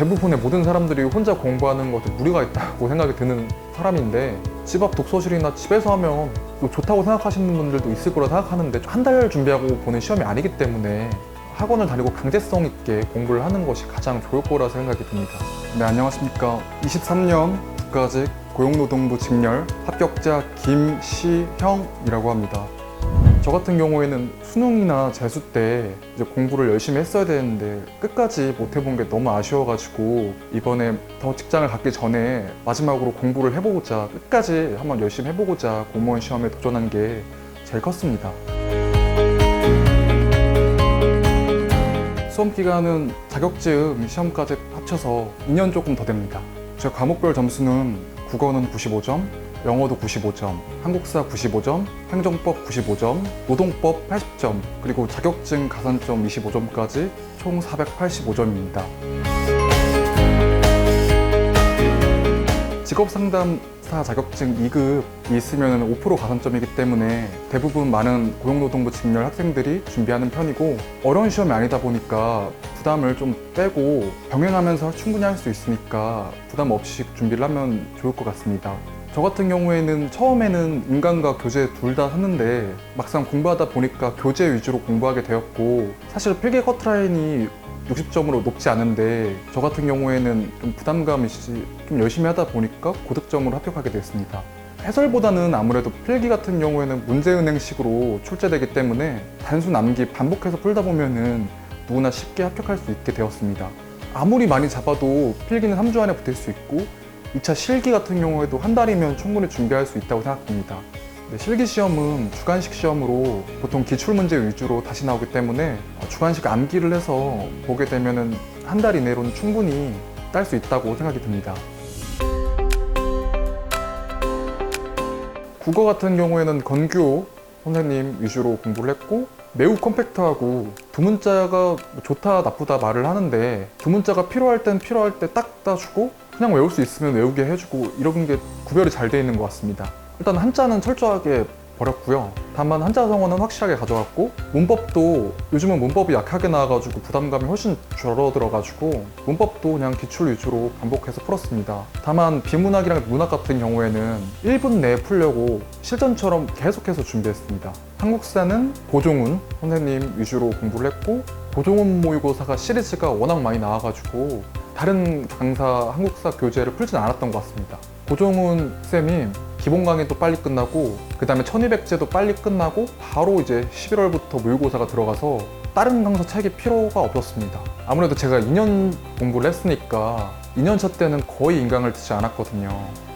대부분의 모든 사람들이 혼자 공부하는 것에 무리가 있다고 생각이 드는 사람인데 집 앞 독서실이나 집에서 하면 또 좋다고 생각하시는 분들도 있을 거라 생각하는데 한 달 준비하고 보는 시험이 아니기 때문에 학원을 다니고 강제성 있게 공부를 하는 것이 가장 좋을 거라 생각이 듭니다. 네, 안녕하십니까. 23년 국가직 고용노동부 직렬 합격자 김시형이라고 합니다. 저 같은 경우에는 수능이나 재수 때 이제 공부를 열심히 했어야 되는데 끝까지 못 해본 게 너무 아쉬워가지고 이번에 더 직장을 갖기 전에 마지막으로 공부를 해보고자 끝까지 한번 열심히 해보고자 공무원 시험에 도전한 게 제일 컸습니다. 수험 기간은 자격증 시험까지 합쳐서 2년 조금 더 됩니다. 제 과목별 점수는 국어는 95점, 영어도 95점, 한국사 95점, 행정법 95점, 노동법 80점, 그리고 자격증 가산점 25점까지 총 485점입니다. 직업상담사 자격증 2급이 있으면 5% 가산점이기 때문에 대부분 많은 고용노동부 직렬 학생들이 준비하는 편이고 어려운 시험이 아니다 보니까 부담을 좀 빼고 병행하면서 충분히 할 수 있으니까 부담 없이 준비를 하면 좋을 것 같습니다. 저 같은 경우에는 처음에는 인간과 교재 둘다 샀는데 막상 공부하다 보니까 교재 위주로 공부하게 되었고 사실 필기 커트라인이 60점으로 높지 않은데 저 같은 경우에는 좀 부담감이 있이 좀 열심히 하다 보니까 고득점으로 합격하게 됐습니다. 해설보다는 아무래도 필기 같은 경우에는 문제은행식으로 출제되기 때문에 단순 암기 반복해서 풀다 보면은 누구나 쉽게 합격할 수 있게 되었습니다. 아무리 많이 잡아도 필기는 3주 안에 붙을 수 있고 2차 실기 같은 경우에도 한 달이면 충분히 준비할 수 있다고 생각합니다. 네, 실기 시험은 주관식 시험으로 보통 기출 문제 위주로 다시 나오기 때문에 어, 주관식 암기를 해서 보게 되면은 한달 이내로는 충분히 딸 수 있다고 생각이 듭니다. 국어 같은 경우에는 건규 선생님 위주로 공부를 했고 매우 컴팩트하고 두 문자가 뭐 좋다 나쁘다 말을 하는데 두 문자가 필요할 땐 필요할 때 딱 따주고 그냥 외울 수 있으면 외우게 해주고 이런 게 구별이 잘 돼 있는 것 같습니다. 일단 한자는 철저하게 버렸고요. 다만 한자 성어는 확실하게 가져갔고 문법도 요즘은 문법이 약하게 나와가지고 부담감이 훨씬 줄어들어가지고 문법도 그냥 기출 위주로 반복해서 풀었습니다. 다만 비문학이랑 문학 같은 경우에는 1분 내에 풀려고 실전처럼 계속해서 준비했습니다. 한국사는 고종훈 선생님 위주로 공부를 했고 고종훈 모의고사가 시리즈가 워낙 많이 나와가지고 다른 강사 한국사 교재를 풀진 않았던 것 같습니다. 고종훈 쌤이 기본 강의도 빨리 끝나고 그 다음에 1200제도 빨리 끝나고 바로 이제 11월부터 모의고사가 들어가서 다른 강사 책이 필요가 없었습니다. 아무래도 제가 2년 공부를 했으니까 2년차 때는 거의 인강을 듣지 않았거든요.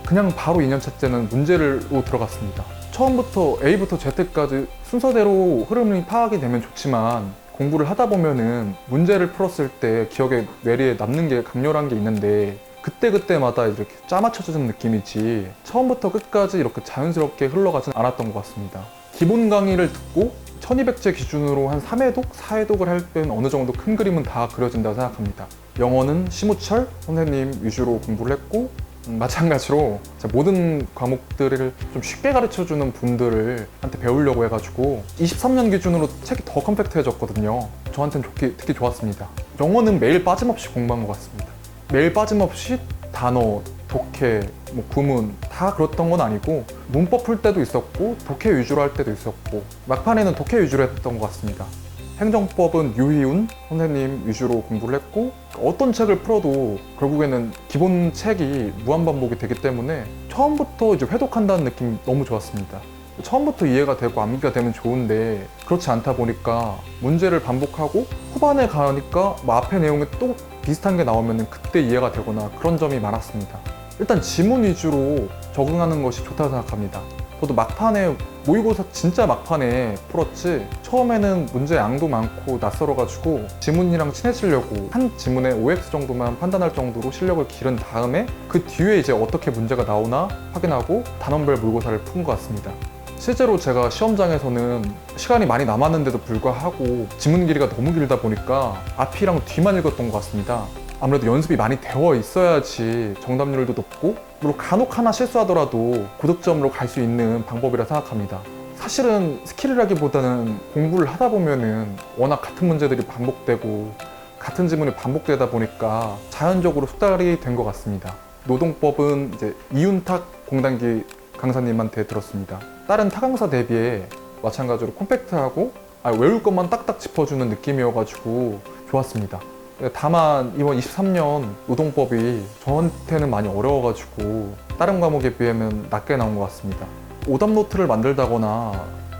그냥 바로 2년차 때는 문제로 들어갔습니다. 처음부터 A부터 Z까지 순서대로 흐름이 파악이 되면 좋지만 공부를 하다 보면은 문제를 풀었을 때 기억에 뇌리에 남는 게 강렬한 게 있는데 그때그때마다 이렇게 짜맞춰주는 느낌이지 처음부터 끝까지 이렇게 자연스럽게 흘러가진 않았던 것 같습니다. 기본 강의를 듣고 1200제 기준으로 한 3회독, 4회독을 할 때는 어느 정도 큰 그림은 다 그려진다고 생각합니다. 영어는 심우철 선생님 위주로 공부를 했고 음, 마찬가지로 제 모든 과목들을 좀 쉽게 가르쳐주는 분들을 한테 배우려고 해가지고 23년 기준으로 책이 더 컴팩트해졌거든요. 저한테는 좋게, 특히 좋았습니다. 영어는 매일 빠짐없이 공부한 것 같습니다. 매일 빠짐없이 단어, 독해, 뭐 구문 다 그랬던 건 아니고 문법 풀 때도 있었고 독해 위주로 할 때도 있었고 막판에는 독해 위주로 했던 것 같습니다. 행정법은 유희운 선생님 위주로 공부를 했고 어떤 책을 풀어도 결국에는 기본 책이 무한반복이 되기 때문에 처음부터 이제 회독한다는 느낌이 너무 좋았습니다. 처음부터 이해가 되고 암기가 되면 좋은데 그렇지 않다 보니까 문제를 반복하고 후반에 가니까 뭐 앞에 내용이 또 비슷한 게 나오면 그때 이해가 되거나 그런 점이 많았습니다. 일단 지문 위주로 적응하는 것이 좋다고 생각합니다. 저도 막판에 모의고사 진짜 막판에 풀었지 처음에는 문제 양도 많고 낯설어가지고 지문이랑 친해지려고 한 지문에 OX 정도만 판단할 정도로 실력을 기른 다음에 그 뒤에 이제 어떻게 문제가 나오나 확인하고 단원별 모의고사를 푼 것 같습니다. 실제로 제가 시험장에서는 시간이 많이 남았는데도 불구하고 지문 길이가 너무 길다 보니까 앞이랑 뒤만 읽었던 것 같습니다. 아무래도 연습이 많이 되어 있어야지 정답률도 높고 물론 간혹 하나 실수하더라도 고득점으로 갈 수 있는 방법이라 생각합니다. 사실은 스킬이라기보다는 공부를 하다 보면은 워낙 같은 문제들이 반복되고 같은 지문이 반복되다 보니까 자연적으로 숙달이 된 것 같습니다. 노동법은 이제 이윤탁 공단기 강사님한테 들었습니다. 다른 타강사 대비해 마찬가지로 콤팩트하고 아, 외울 것만 딱딱 짚어주는 느낌이어가지고 좋았습니다. 다만 이번 23년 노동법이 저한테는 많이 어려워가지고 다른 과목에 비하면 낮게 나온 것 같습니다. 오답 노트를 만들다거나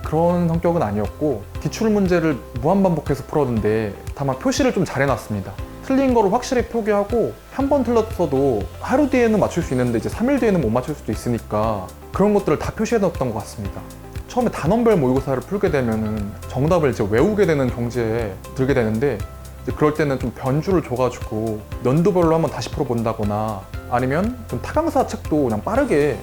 그런 성격은 아니었고 기출 문제를 무한 반복해서 풀었는데 다만 표시를 좀 잘 해놨습니다. 틀린 거를 확실히 표기하고 한 번 틀렸어도 하루 뒤에는 맞출 수 있는데 이제 3일 뒤에는 못 맞출 수도 있으니까 그런 것들을 다 표시해 놨던 것 같습니다. 처음에 단원별 모의고사를 풀게 되면은 정답을 이제 외우게 되는 경지에 들게 되는데 그럴 때는 좀 변주를 줘가지고 연도별로 한번 다시 풀어본다거나 아니면 좀 타강사 책도 그냥 빠르게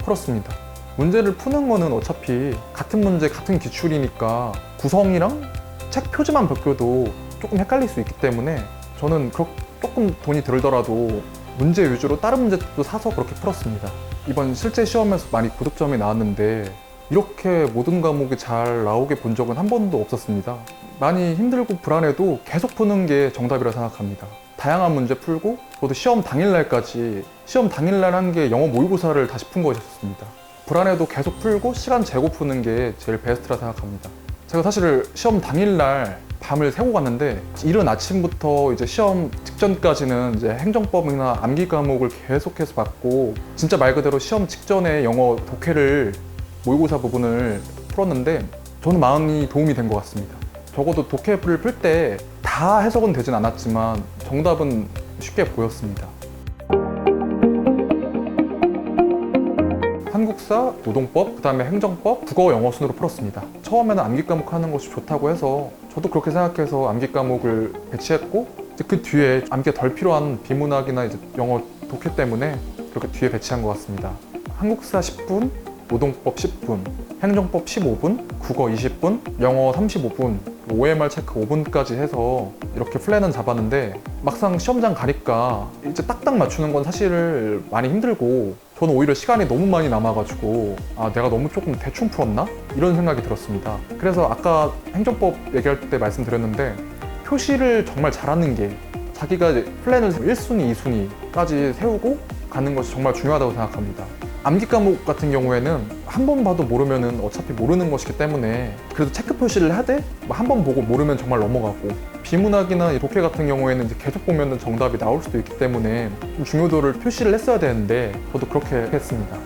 풀었습니다. 문제를 푸는 거는 어차피 같은 문제 같은 기출이니까 구성이랑 책 표지만 바뀌어도 조금 헷갈릴 수 있기 때문에 저는 조금 돈이 들더라도 문제 위주로 다른 문제도 사서 그렇게 풀었습니다. 이번 실제 시험에서 많이 고득점이 나왔는데 이렇게 모든 과목이 잘 나오게 본 적은 한 번도 없었습니다. 많이 힘들고 불안해도 계속 푸는 게 정답이라 생각합니다. 다양한 문제 풀고 저도 시험 당일날까지 시험 당일날 한 게 영어 모의고사를 다시 푼 거였습니다. 불안해도 계속 풀고 시간 재고 푸는 게 제일 베스트라 생각합니다. 제가 사실 시험 당일날 밤을 새고 갔는데 이른 아침부터 이제 시험 직전까지는 이제 행정법이나 암기 과목을 계속해서 받고 진짜 말 그대로 시험 직전에 영어 독해를 모의고사 부분을 풀었는데 저는 많이 도움이 된 것 같습니다. 적어도 독해를 풀 때 다 해석은 되진 않았지만 정답은 쉽게 보였습니다. 한국사, 노동법, 그 다음에 행정법, 국어, 영어 순으로 풀었습니다. 처음에는 암기 과목 하는 것이 좋다고 해서 저도 그렇게 생각해서 암기 과목을 배치했고 그 뒤에 암기가 덜 필요한 비문학이나 이제 영어 독해 때문에 그렇게 뒤에 배치한 것 같습니다. 한국사 10분, 노동법 10분, 행정법 15분, 국어 20분, 영어 35분, OMR 체크 5분까지 해서 이렇게 플랜은 잡았는데 막상 시험장 가니까 이제 딱딱 맞추는 건 사실 많이 힘들고 저는 오히려 시간이 너무 많이 남아가지고 아 내가 너무 조금 대충 풀었나? 이런 생각이 들었습니다. 그래서 아까 행정법 얘기할 때 말씀드렸는데 표시를 정말 잘하는 게 자기가 플랜을 1순위, 2순위까지 세우고 가는 것이 정말 중요하다고 생각합니다. 암기 과목 같은 경우에는 한 번 봐도 모르면은 어차피 모르는 것이기 때문에 그래도 체크 표시를 하되 뭐한번 보고 모르면 정말 넘어가고 비문학이나 이 독해 같은 경우에는 이제 계속 보면은 정답이 나올 수도 있기 때문에 좀 중요도를 표시를 했어야 되는데 저도 그렇게 했습니다.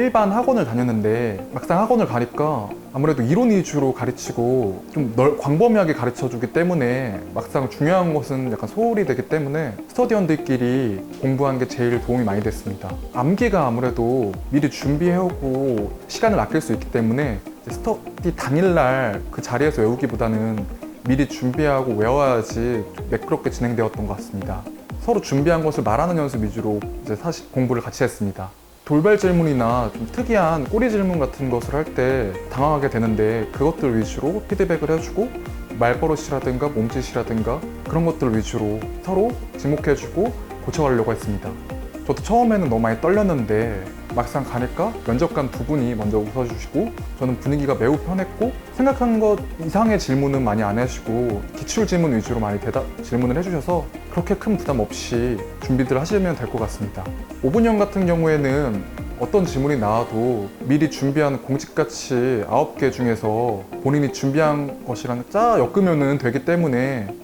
일반 학원을 다녔는데 막상 학원을 가니까 아무래도 이론 위주로 가르치고 좀널 광범위하게 가르쳐 주기 때문에 막상 중요한 것은 약간 소홀히 되기 때문에 스터디원들끼리 공부한 게 제일 도움이 많이 됐습니다. 암기가 아무래도 미리 준비해오고 시간을 아낄 수 있기 때문에 스터디 당일날 그 자리에서 외우기보다는 미리 준비하고 외워야지 좀 매끄럽게 진행되었던 것 같습니다. 서로 준비한 것을 말하는 연습 위주로 이제 사실 공부를 같이 했습니다. 돌발 질문이나 좀 특이한 꼬리 질문 같은 것을 할 때 당황하게 되는데 그것들 위주로 피드백을 해주고 말버릇이라든가 몸짓이라든가 그런 것들 위주로 서로 지목해주고 고쳐가려고 했습니다. 저도 처음에는 너무 많이 떨렸는데 막상 가니까 면접관 두 분이 먼저 웃어주시고 저는 분위기가 매우 편했고 생각한 것 이상의 질문은 많이 안 해주시고 기출 질문 위주로 많이 대답 질문을 해주셔서 그렇게 큰 부담 없이 준비들 하시면 될 것 같습니다. 5분형 같은 경우에는 어떤 질문이 나와도 미리 준비한 공식같이 9개 중에서 본인이 준비한 것이랑 짜 엮으면 되기 때문에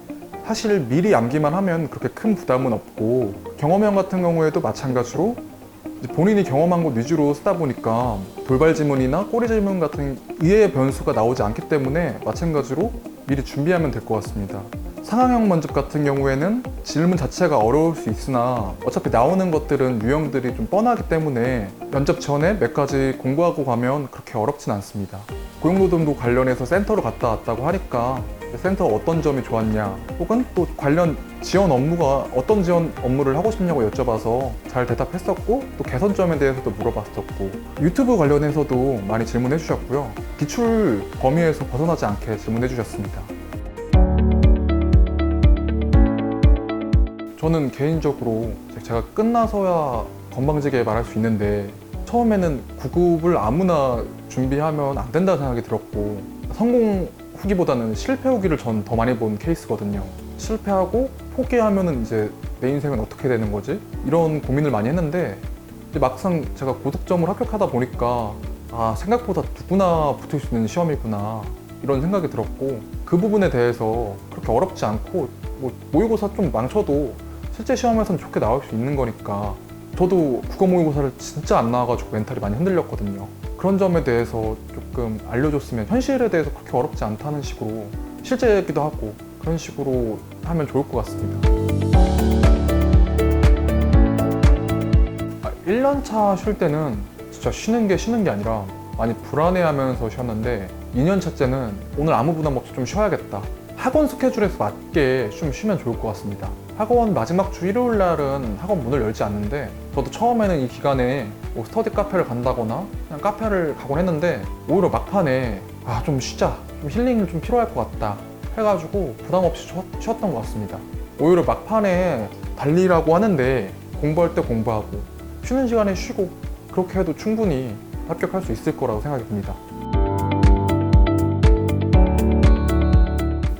사실 미리 암기만 하면 그렇게 큰 부담은 없고 경험형 같은 경우에도 마찬가지로 본인이 경험한 것 위주로 쓰다 보니까 돌발 질문이나 꼬리 질문 같은 의외의 변수가 나오지 않기 때문에 마찬가지로 미리 준비하면 될 것 같습니다. 상황형 면접 같은 경우에는 질문 자체가 어려울 수 있으나 어차피 나오는 것들은 유형들이 좀 뻔하기 때문에 면접 전에 몇 가지 공부하고 가면 그렇게 어렵진 않습니다. 고용노동부 관련해서 센터로 갔다 왔다고 하니까 센터 어떤 점이 좋았냐 혹은 또 관련 지원 업무가 어떤 지원 업무를 하고 싶냐고 여쭤봐서 잘 대답했었고 또 개선점에 대해서도 물어봤었고 유튜브 관련해서도 많이 질문해 주셨고요. 기출 범위에서 벗어나지 않게 질문해 주셨습니다. 저는 개인적으로 제가 끝나서야 건방지게 말할 수 있는데 처음에는 구급을 아무나 준비하면 안 된다는 생각이 들었고 성공 후기보다는 실패 후기를 전 더 많이 본 케이스거든요. 실패하고 포기하면은 이제 내 인생은 어떻게 되는 거지? 이런 고민을 많이 했는데 막상 제가 고득점을 합격하다 보니까 아 생각보다 누구나 붙을 수 있는 시험이구나 이런 생각이 들었고 그 부분에 대해서 그렇게 어렵지 않고 뭐 모의고사 좀 망쳐도 실제 시험에서는 좋게 나올 수 있는 거니까 저도 국어 모의고사를 진짜 안 나와가지고 멘탈이 많이 흔들렸거든요. 그런 점에 대해서 조금 알려줬으면 현실에 대해서 그렇게 어렵지 않다는 식으로 실제기도 하고 그런 식으로 하면 좋을 것 같습니다. 아, 1년차 쉴 때는 진짜 쉬는 게 쉬는 게 아니라 많이 불안해하면서 쉬었는데 2년차째는 오늘 아무 부담 없이 좀 쉬어야겠다. 학원 스케줄에서 맞게 좀 쉬면 좋을 것 같습니다. 학원 마지막 주 일요일 날은 학원 문을 열지 않는데 저도 처음에는 이 기간에 뭐 스터디 카페를 간다거나 그냥 카페를 가곤 했는데 오히려 막판에 아 좀 쉬자 좀 힐링이 좀 필요할 것 같다 해가지고 부담 없이 쉬었, 쉬었던 것 같습니다. 오히려 막판에 달리라고 하는데 공부할 때 공부하고 쉬는 시간에 쉬고 그렇게 해도 충분히 합격할 수 있을 거라고 생각이 듭니다.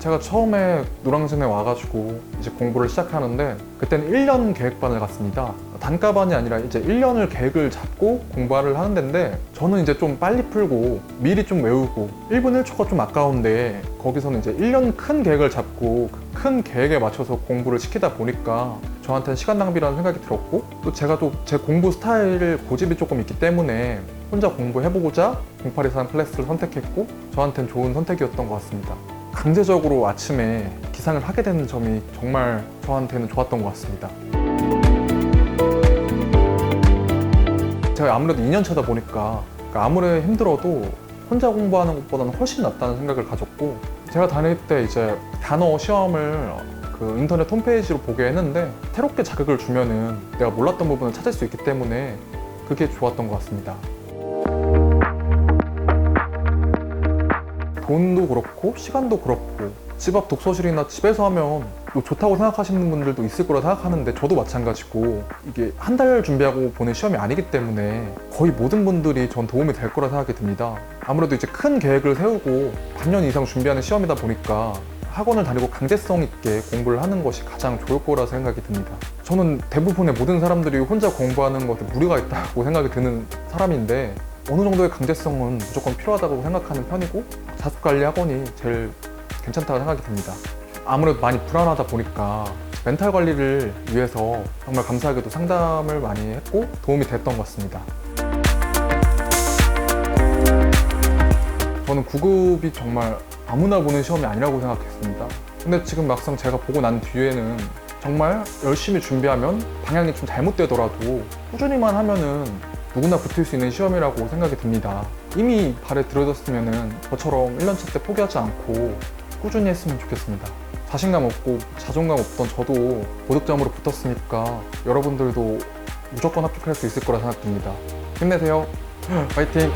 제가 처음에 노랑진에 와가지고 이제 공부를 시작하는데 그때는 1년 계획반을 갔습니다. 단가반이 아니라 이제 1년을 계획을 잡고 공부를 하는 데인데 저는 이제 좀 빨리 풀고 미리 좀 외우고 1분 1초가 좀 아까운데 거기서는 이제 1년 큰 계획을 잡고 그 큰 계획에 맞춰서 공부를 시키다 보니까 저한테는 시간 낭비라는 생각이 들었고 또 제가 또 제 공부 스타일 고집이 조금 있기 때문에 혼자 공부해보고자 0823 클래스를 선택했고 저한테는 좋은 선택이었던 것 같습니다. 강제적으로 아침에 기상을 하게 되는 점이 정말 저한테는 좋았던 것 같습니다. 제가 아무래도 2년 차다 보니까 아무리 힘들어도 혼자 공부하는 것보다는 훨씬 낫다는 생각을 가졌고 제가 다닐 때 이제 단어 시험을 그 인터넷 홈페이지로 보게 했는데 새롭게 자극을 주면은 내가 몰랐던 부분을 찾을 수 있기 때문에 그게 좋았던 것 같습니다. 돈도 그렇고 시간도 그렇고 집 앞 독서실이나 집에서 하면 뭐 좋다고 생각하시는 분들도 있을 거라 생각하는데 저도 마찬가지고 이게 한 달 준비하고 보는 시험이 아니기 때문에 거의 모든 분들이 전 도움이 될 거라 생각이 듭니다. 아무래도 이제 큰 계획을 세우고 반년 이상 준비하는 시험이다 보니까 학원을 다니고 강제성 있게 공부를 하는 것이 가장 좋을 거라 생각이 듭니다. 저는 대부분의 모든 사람들이 혼자 공부하는 것에 무리가 있다고 생각이 드는 사람인데 어느 정도의 강제성은 무조건 필요하다고 생각하는 편이고 자숙관리 학원이 제일 괜찮다고 생각이 듭니다. 아무래도 많이 불안하다 보니까 멘탈 관리를 위해서 정말 감사하게도 상담을 많이 했고 도움이 됐던 것 같습니다. 저는 9급이 정말 아무나 보는 시험이 아니라고 생각했습니다. 근데 지금 막상 제가 보고 난 뒤에는 정말 열심히 준비하면 방향이 좀 잘못되더라도 꾸준히만 하면은 누구나 붙을 수 있는 시험이라고 생각이 듭니다. 이미 발에 들어졌으면은 저처럼 1년차 때 포기하지 않고 꾸준히 했으면 좋겠습니다. 자신감 없고 자존감 없던 저도 고득점으로 붙었으니까 여러분들도 무조건 합격할 수 있을 거라 생각됩니다. 힘내세요. 파이팅!